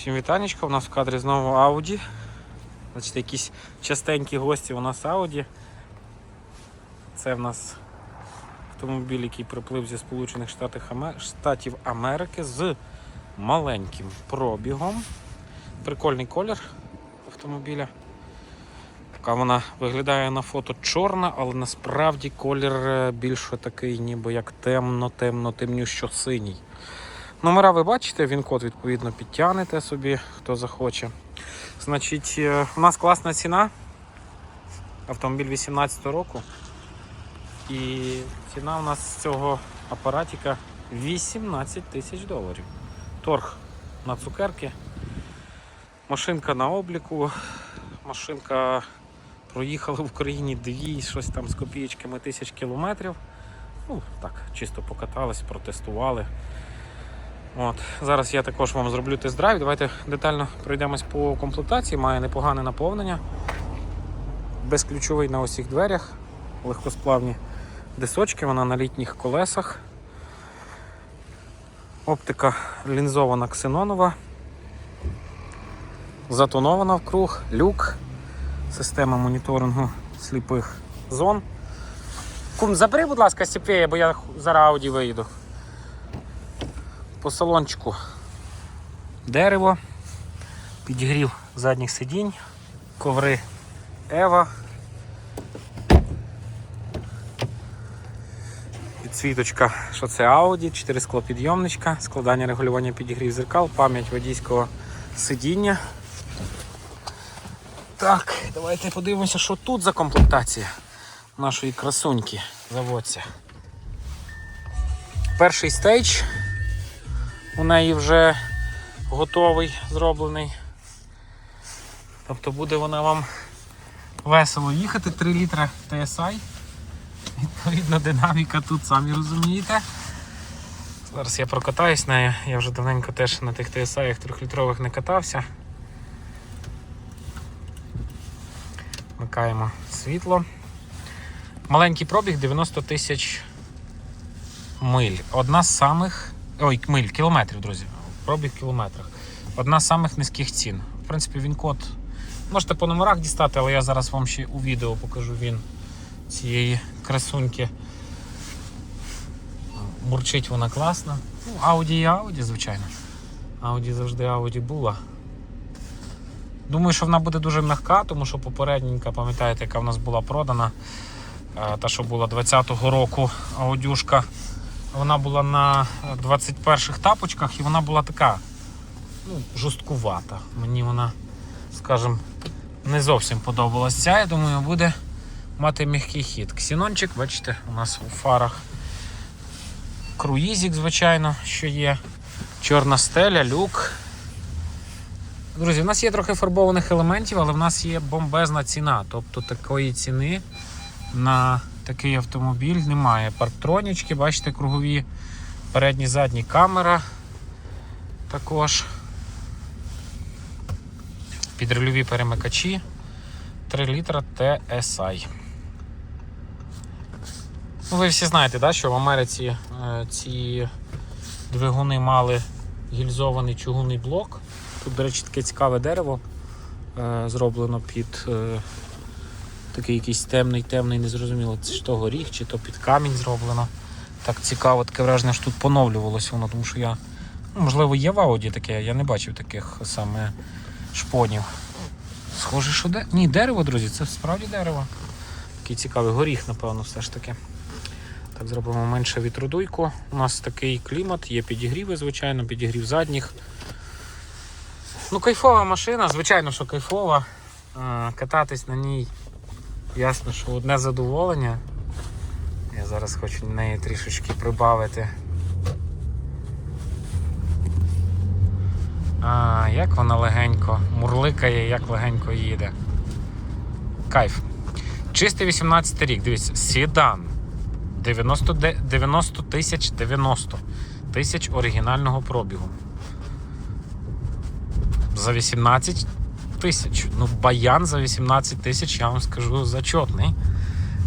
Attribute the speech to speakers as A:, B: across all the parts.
A: Всім вітанечко, у нас в кадрі знову Audi. Значить, якісь частенькі гості у нас Audi. Це в нас автомобіль, який приплив зі Сполучених Штатів, Америки з маленьким пробігом. Прикольний колір автомобіля. Така вона виглядає на фото чорна, але насправді колір е, більше такий, ніби як темно-темно, темнющо синій. Номера ви бачите, він код відповідно підтягнете собі, хто захоче. Значить, е, у нас класна ціна. Автомобіль 18 року. І ціна у нас цього апаратика 18 тисяч доларів. Торг на цукерки. Машинка на обліку. Машинка проїхала в Україні дві, щось там з копієчками тисяч кілометрів. Ну, так, чисто покатались, протестували. От. Зараз я також вам зроблю тест-драйв. Давайте детально пройдемось по комплектації. Має непогане наповнення. Безключовий на усіх дверях, легкосплавні дисочки, вона на літніх колесах. Оптика лінзована ксенонова. Затонована вкруг, люк, система моніторингу сліпих зон. Кум, забери, будь ласка, стіпея, бо я зараз ауді виїду. По салончику дерево, підігрів задніх сидінь, коври Ева. Підсвіточка, що це Audi, 4 склопідйомничка, складання регулювання підігрів зеркал, пам'ять водійського сидіння. Так, давайте подивимося, що тут за комплектація нашої красуньки. Заводься. Перший стейдж у неї вже готовий, зроблений. Тобто буде вона вам весело їхати, 3 літра TSI. Відповідно, динаміка тут, самі розумієте. Зараз я прокатаюсь нею, я вже давненько теж на тих TSI 3-літрових не катався. Вмикаємо світло. Маленький пробіг 90 тисяч миль. Одна з самих. Ой, миль, кілометрів, друзі. Пробіг в кілометрах. Одна з самих низьких цін. В принципі, він код. Можете по номерах дістати, але я зараз вам ще у відео покажу він цієї красуньки. Бурчить вона класно. Ну, Audi і Audi, звичайно. Audi завжди Audi була. Думаю, що вона буде дуже м'яка, тому що попередненька, пам'ятаєте, яка в нас була продана. е, Та, що була 20-го року аудюшка. Вона була на 21-х тапочках і вона була така ну, жорсткувата. Мені вона, скажімо, не зовсім подобалась. Ця, я думаю, буде мати м'який хід. Ксінончик, бачите, у нас у фарах. Круїзик, звичайно, що є. Чорна стеля, люк. Друзі, в нас є трохи фарбованих елементів, але в нас є бомбезна ціна. Тобто такої ціни на такий автомобіль немає. Парктронічки, бачите, кругові, передні задні камера також. Підрульові перемикачі. 3 літра TSI. Ну, ви всі знаєте, да, що в Америці е, ці двигуни мали гільзований чугунний блок. Тут, до речі, таке цікаве дерево е, зроблено під е, такий якийсь темний, темний, незрозуміло, ж то горіх, чи то під камінь зроблено. Так цікаво, таке враження, що тут поновлювалося воно, тому що я, ну, можливо, є в ауді таке, я не бачив таких саме шпонів. Схоже, що де. Ні, дерево, друзі, це справді дерево. Такий цікавий горіх, напевно, все ж таки. Так, зробимо менше вітродуйку. У нас такий клімат, є підігріви, звичайно, підігрів задніх. Ну, кайфова машина, звичайно, що кайфова. Е, Кататись на ній, ясно, що одне задоволення. Я зараз хочу на неї трішечки прибавити. А, як вона легенько мурликає, як легенько їде. Кайф. Чистий 18 рік, дивіться, седан. 90 90 тисяч 90 тисяч оригінального пробігу. За 18 тисяч. Ну, баян за 18 тисяч, я вам скажу, зачетний.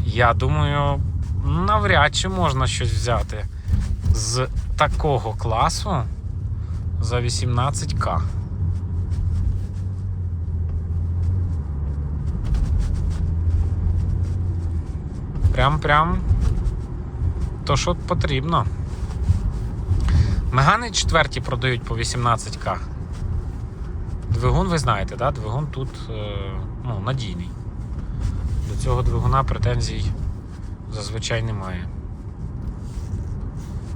A: Я думаю, навряд чи можна щось взяти з такого класу за 18к. Прям-прям то, що потрібно. Мегани четверті продають по 18к. Двигун, ви знаєте, да? двигун тут е, ну, надійний. До цього двигуна претензій зазвичай немає.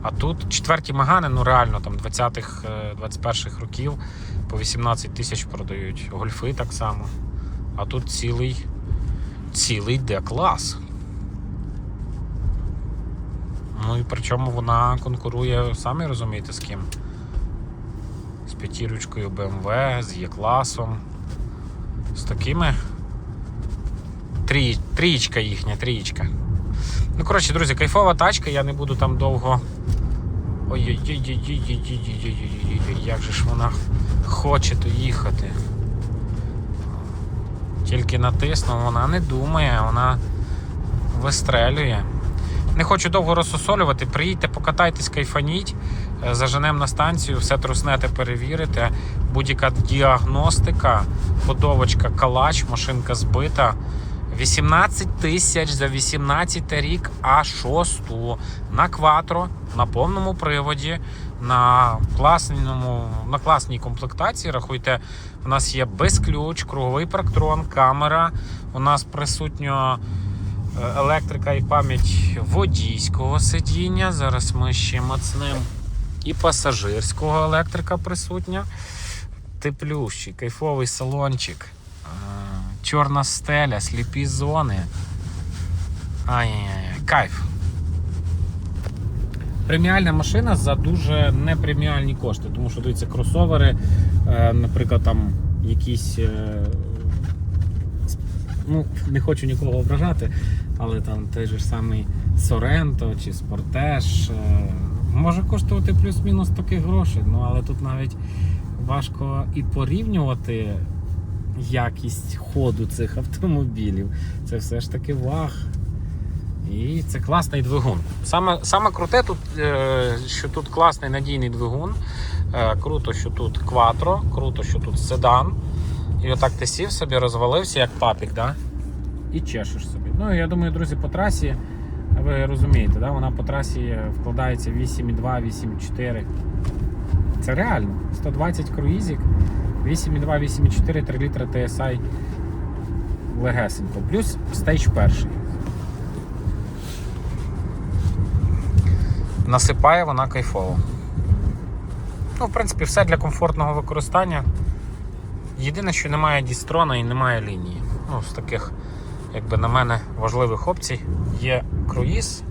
A: А тут четверті Мегани, ну реально там 20-х, е, 21-х років по 18 тисяч продають. Гольфи так само. А тут цілий, цілий Д-клас. Ну і причому вона конкурує, самі розумієте, з ким? п'ятірочкою BMW, з Е-класом. З такими. Трі... Трієчка їхня, трієчка. Ну, коротше, друзі, кайфова тачка, я не буду там довго. Ой-ой-ой, як же ж вона хоче то їхати. Тільки натиснув, вона не думає, вона вистрелює. Не хочу довго розсосолювати. Приїдьте, покатайтесь, кайфаніть, е, заженемо на станцію, все труснете, перевірите. Будь-яка діагностика, подовочка, калач, машинка збита. 18 тисяч за 18 рік А6 на кватро, на повному приводі, на класному, на класній комплектації. Рахуйте, у нас є безключ, круговий парктрон, камера. У нас присутньо електрика і пам'ять водійського сидіння. Зараз ми ще мацнемо і пасажирського електрика присутня. Теплющий, кайфовий салончик. Е, Чорна стеля, сліпі зони. Ай-яй-яй, кайф. Преміальна машина за дуже непреміальні кошти, тому що дивіться, кросовери, е, наприклад, там якісь. е, Ну, не хочу нікого ображати, але там той же самий Соренто чи Спортеж е, може коштувати плюс-мінус таких грошей. Ну але тут навіть важко і порівнювати якість ходу цих автомобілів. Це все ж таки ваг. І це класний двигун. Саме, саме круте тут, е, що тут класний надійний двигун. Е, Круто, що тут кватро, круто, що тут седан. І отак ти сів собі, розвалився як папік, да? і чешеш собі. Ну, я думаю, друзі, по трасі, ви розумієте, да? вона по трасі вкладається 8,2, 8,4. Це реально. 120 круїзик, 8,2, 8,4, 3 літра TSI легесенько. Плюс стейдж перший. Насипає вона кайфово. Ну, в принципі, все для комфортного використання. Єдине, що немає дістрона і немає лінії. Ну, з таких, якби на мене, важливих опцій є круїз,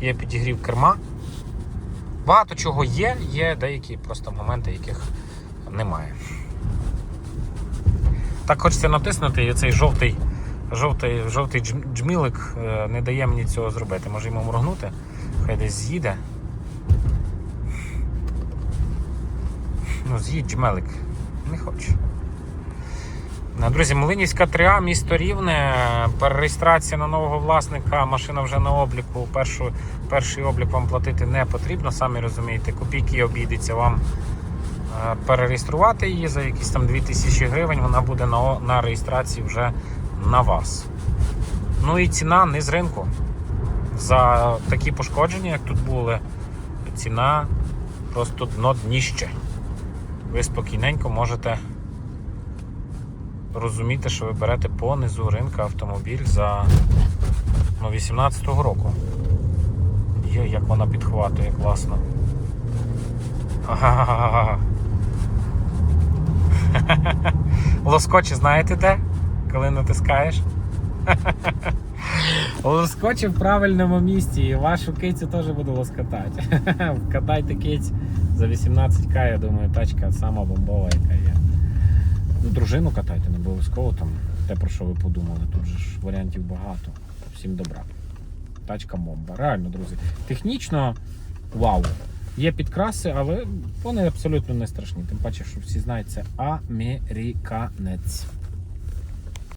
A: є підігрів керма. Багато чого є, є деякі просто моменти, яких немає. Так хочеться натиснути, і цей жовтий, жовтий, жовтий джмілик е, не дає мені цього зробити. Може йому моргнути, хай десь з'їде. Ну, з'їдь джмелик. Не хочу. Е, Друзі, Млинівська 3А, місто Рівне. Перереєстрація на нового власника. Машина вже на обліку. Першу, перший облік вам платити не потрібно, самі розумієте, копійки обійдеться вам е, перереєструвати її за якісь там 2000 гривень. Вона буде на, на реєстрації вже на вас. Ну і ціна не з ринку. За такі пошкодження, як тут були, ціна просто дно дніще. Ви спокійненько можете розуміти, що ви берете по низу ринка автомобіль за ну, 18-го року. Є, як вона підхватує класно. Лоскочі знаєте де? Коли натискаєш? Лоскочі в правильному місці і вашу кицю теж буду лоскотати. Вкатайте киць за 18к, я думаю, тачка сама бомбова, яка є. Ну, дружину катайте, не обов'язково там те, про що ви подумали. Тут же ж варіантів багато. Всім добра. Тачка бомба. Реально, друзі. Технічно вау. Є підкраси, але вони абсолютно не страшні. Тим паче, що всі знають, це американець.